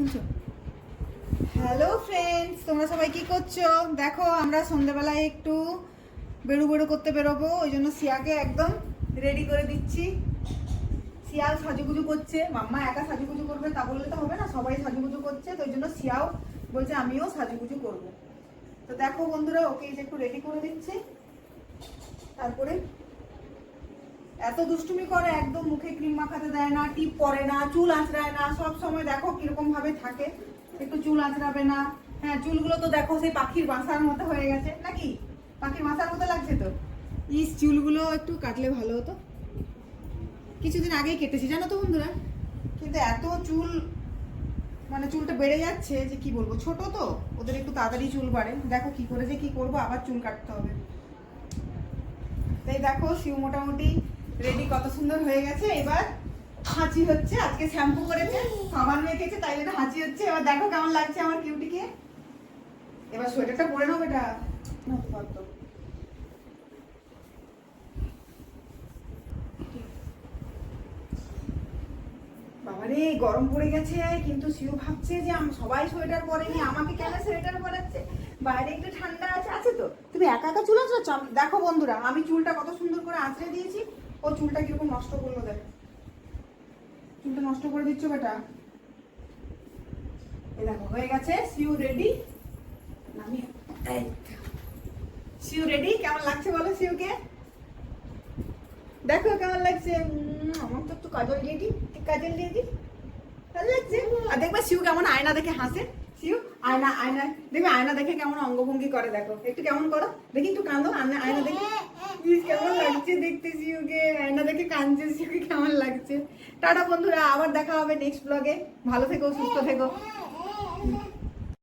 শুনছো? Hello friends তোমরা সবাই কি করছ? দেখো, আমরা সন্ধ্যেবেলায় একটু বেরু বেরু করতে বেরোবো, ওই জন্য সিয়াকে একদম রেডি করে দিচ্ছি। সিয়াও সাজুগুজু করছে, মাম্মা একা সাজুগুজু করবে, তা বললে তো হবে না, সবাই সাজুগুজু করছে, তো ওই জন্য সিয়াও বলছে আমিও সাজুগুজু করব। তো দেখো বন্ধুরা, ওকে যে একটু রেডি করে দিচ্ছি। তারপরে এত দুষ্টুমি করে একদম মুখে ক্রিম মাখাতে দেয় না টিপ পরে না চুল আঁচড়ায় না সব সময় দেখো কীরকম ভাবে থাকে। একটু চুল আঁচড়াবে না। হ্যাঁ চুলগুলো তো দেখো সেই পাখির বাসার মতো হয়ে গেছে। নাকি? পাখির বাসার মতো লাগছে তো? ইস চুলগুলো একটু কাটলে ভালো হতো। কিছুদিন আগেই কেটেছি জানো তো বন্ধুরা? কিন্তু এত চুল মানে চুলটা বেড়ে যাচ্ছে যে কি বলব ছোট তো। ওদের একটু তাড়াতাড়ি চুল বাড়ে। দেখো কি করে যে কি করব আবার চুল কাটতে হবে। তাই দেখো শিউ মোটামুটি রেডি কত সুন্দর হয়ে গেছে। এবার হাঁচি হচ্ছে। আজকে শ্যাম্পু করেছে। সাবান মেখেছে, তাই জন্য হাঁচি হচ্ছে। এবার দেখো কেমন লাগছে আমার কিউটিকে। এবার সোয়েটারটা পরে নাও এটা গরম পড়ে গেছে, কিন্তু শিউ ভাবছে যে সবাই সোয়েটার পরেনি। আমাকে কেন সোয়েটার পরাচ্ছে? বাইরে একটু ঠান্ডা আছে আছে তো? তুমি একা একা চুল আছো দেখো বন্ধুরা, আমি চুলটা কত সুন্দর করে আঁচড়ে দিয়েছি। ও চুলটা কীরকম নষ্ট করল দেখ। চুলটা নষ্ট করে দিচ্ছ বেটা। দেখো, হয়ে গেছে সিউ রেডি সিউ রেডি কেমন লাগছে বলো সিউকে দেখো কেমন লাগছে। আমার তো একটু কাজল দিয়ে দিই কাজল দিয়ে দিই লাগছে। দেখবে শিউ কেমন আয়না দেখে হাসে। শিউ আয়না দেখবে আয়না দেখে কেমন অঙ্গভঙ্গি করে, দেখো। একটু কেমন করো। দেখি একটু কাঁদো আয়না দেখে। যে কাঁদছে সেকে কেমন লাগছে? টাটা বন্ধুরা, আবার দেখা হবে নেক্সট ব্লগে ভালো থেকো, সুস্থ থেকো।